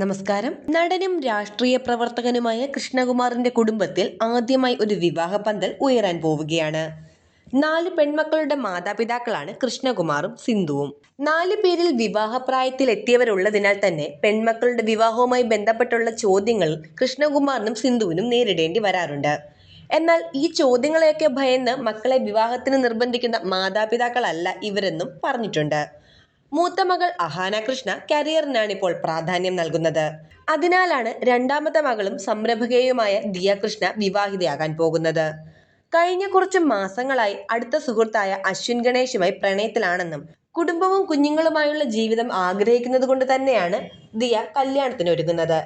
നമസ്കാരം. നടനും രാഷ്ട്രീയ പ്രവർത്തകനുമായ കൃഷ്ണകുമാറിന്റെ കുടുംബത്തിൽ ആദ്യമായി ഒരു വിവാഹ പന്തൽ ഉയരാൻ പോവുകയാണ്. നാല് പെൺമക്കളുടെ മാതാപിതാക്കളാണ് കൃഷ്ണകുമാറും സിന്ധുവും. നാല് പേരിൽ വിവാഹപ്രായത്തിൽ എത്തിയവരുള്ളതിനാൽ തന്നെ പെൺമക്കളുടെ വിവാഹവുമായി ബന്ധപ്പെട്ടുള്ള ചോദ്യങ്ങൾ കൃഷ്ണകുമാറിനും സിന്ധുവിനും നേരിടേണ്ടി വരാറുണ്ട്. എന്നാൽ ഈ ചോദ്യങ്ങളെയൊക്കെ ഭയന്ന് മക്കളെ വിവാഹത്തിന് നിർബന്ധിക്കുന്ന മാതാപിതാക്കളല്ല ഇവരെന്നും പറഞ്ഞിട്ടുണ്ട്. മൂത്ത മകൾ അഹാന കൃഷ്ണ കരിയറിനാണ് ഇപ്പോൾ പ്രാധാന്യം നൽകുന്നത്. അതിനാലാണ് രണ്ടാമത്തെ മകളും സംരംഭകയുമായ ദിയ കൃഷ്ണ വിവാഹിതയാകാൻ പോകുന്നത്. കഴിഞ്ഞ കുറച്ച് മാസങ്ങളായി അടുത്ത സുഹൃത്തായ അശ്വിൻ ഗണേഷുമായി പ്രണയത്തിലാണെന്നും കുടുംബവും കുഞ്ഞുങ്ങളുമായുള്ള ജീവിതം ആഗ്രഹിക്കുന്നത് കൊണ്ട് തന്നെയാണ് ദിയ കല്യാണത്തിന് ഒരുങ്ങുന്നത്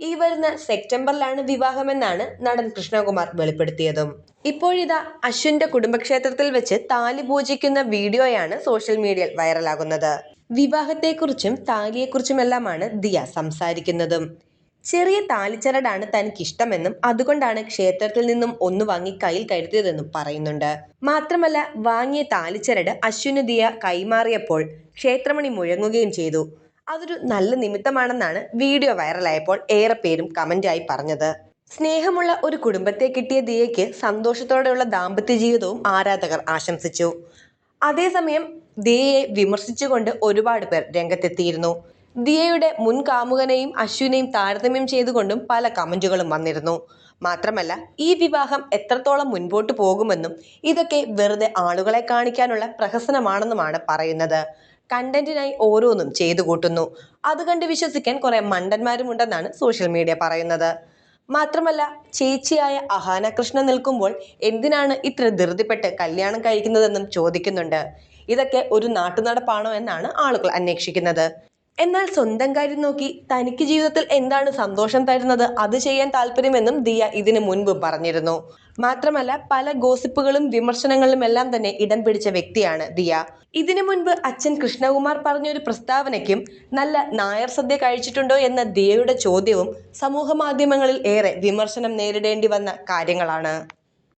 ഈ വരുന്ന സെപ്റ്റംബറിലാണ് വിവാഹമെന്നാണ് നടൻ കൃഷ്ണകുമാർ വെളിപ്പെടുത്തിയതും. ഇപ്പോഴിതാ അശ്വിന്റെ കുടുംബക്ഷേത്രത്തിൽ വെച്ച് താലി പൂജിക്കുന്ന വീഡിയോയാണ് സോഷ്യൽ മീഡിയയിൽ വൈറലാകുന്നത്. വിവാഹത്തെക്കുറിച്ചും താലിയെക്കുറിച്ചുമെല്ലാമാണ് ദിയ സംസാരിക്കുന്നതും. ചെറിയ താലിച്ചരടാണ് തനിക്ക് ഇഷ്ടമെന്നും അതുകൊണ്ടാണ് ക്ഷേത്രത്തിൽ നിന്നും ഒന്ന് വാങ്ങി കയ്യിൽ കരുതിയതെന്നും പറയുന്നുണ്ട്. മാത്രമല്ല വാങ്ങിയ താലിച്ചരട് അശ്വിന് ദിയ കൈമാറിയപ്പോൾ ക്ഷേത്രമണി മുഴങ്ങുകയും ചെയ്തു. അതൊരു നല്ല നിമിത്തമാണെന്നാണ് വീഡിയോ വൈറലായപ്പോൾ ഏറെ പേരും കമന്റായി പറഞ്ഞത്. സ്നേഹമുള്ള ഒരു കുടുംബത്തെ കിട്ടിയ ദിയയ്ക്ക് സന്തോഷത്തോടെയുള്ള ദാമ്പത്യ ജീവിതവും ആരാധകർ ആശംസിച്ചു. അതേസമയം ദിയയെ വിമർശിച്ചുകൊണ്ട് ഒരുപാട് പേർ രംഗത്തെത്തിയിരുന്നു. ദിയയുടെ മുൻ കാമുകനെയും അശ്വിനെയും താരതമ്യം ചെയ്തുകൊണ്ടും പല കമന്റുകളും വന്നിരുന്നു. മാത്രമല്ല ഈ വിവാഹം എത്രത്തോളം മുൻപോട്ട് പോകുമെന്നും ഇതൊക്കെ വെറുതെ ആളുകളെ കാണിക്കാനുള്ള പ്രഹസനമാണെന്നുമാണ് പറയുന്നത്. കണ്ടന്റിനായി ഓരോന്നും ചെയ്തു കൂട്ടുന്നു. അത് കണ്ട് വിശ്വസിക്കാൻ കുറെ മണ്ടന്മാരുമുണ്ടെന്നാണ് സോഷ്യൽ മീഡിയ പറയുന്നത്. മാത്രമല്ല ചേച്ചിയായ അഹാന കൃഷ്ണൻ നിൽക്കുമ്പോൾ എന്തിനാണ് ഇത്ര ധൃതിപ്പെട്ട് കല്യാണം കഴിക്കുന്നതെന്നും ചോദിക്കുന്നുണ്ട്. ഇതൊക്കെ ഒരു നാട്ടുനടപ്പാണോ എന്നാണ് ആളുകൾ അന്വേഷിക്കുന്നത്. എന്നാൽ സ്വന്തം കാര്യം നോക്കി തനിക്ക് ജീവിതത്തിൽ എന്താണ് സന്തോഷം തരുന്നത് അത് ചെയ്യാൻ താല്പര്യമെന്നും ദിയ ഇതിനു മുൻപ് പറഞ്ഞിരുന്നു. മാത്രമല്ല പല ഗോസിപ്പുകളും വിമർശനങ്ങളും എല്ലാം തന്നെ ഇടം പിടിച്ച വ്യക്തിയാണ് ദിയ. ഇതിനു മുൻപ് അച്ഛൻ കൃഷ്ണകുമാർ പറഞ്ഞൊരു പ്രസ്താവനയ്ക്കും നല്ല നായർ സദ്യ കഴിച്ചിട്ടുണ്ടോ എന്ന ദിയയുടെ ചോദ്യവും സമൂഹ മാധ്യമങ്ങളിൽ ഏറെ വിമർശനം നേരിടേണ്ടി വന്ന കാര്യങ്ങളാണ്.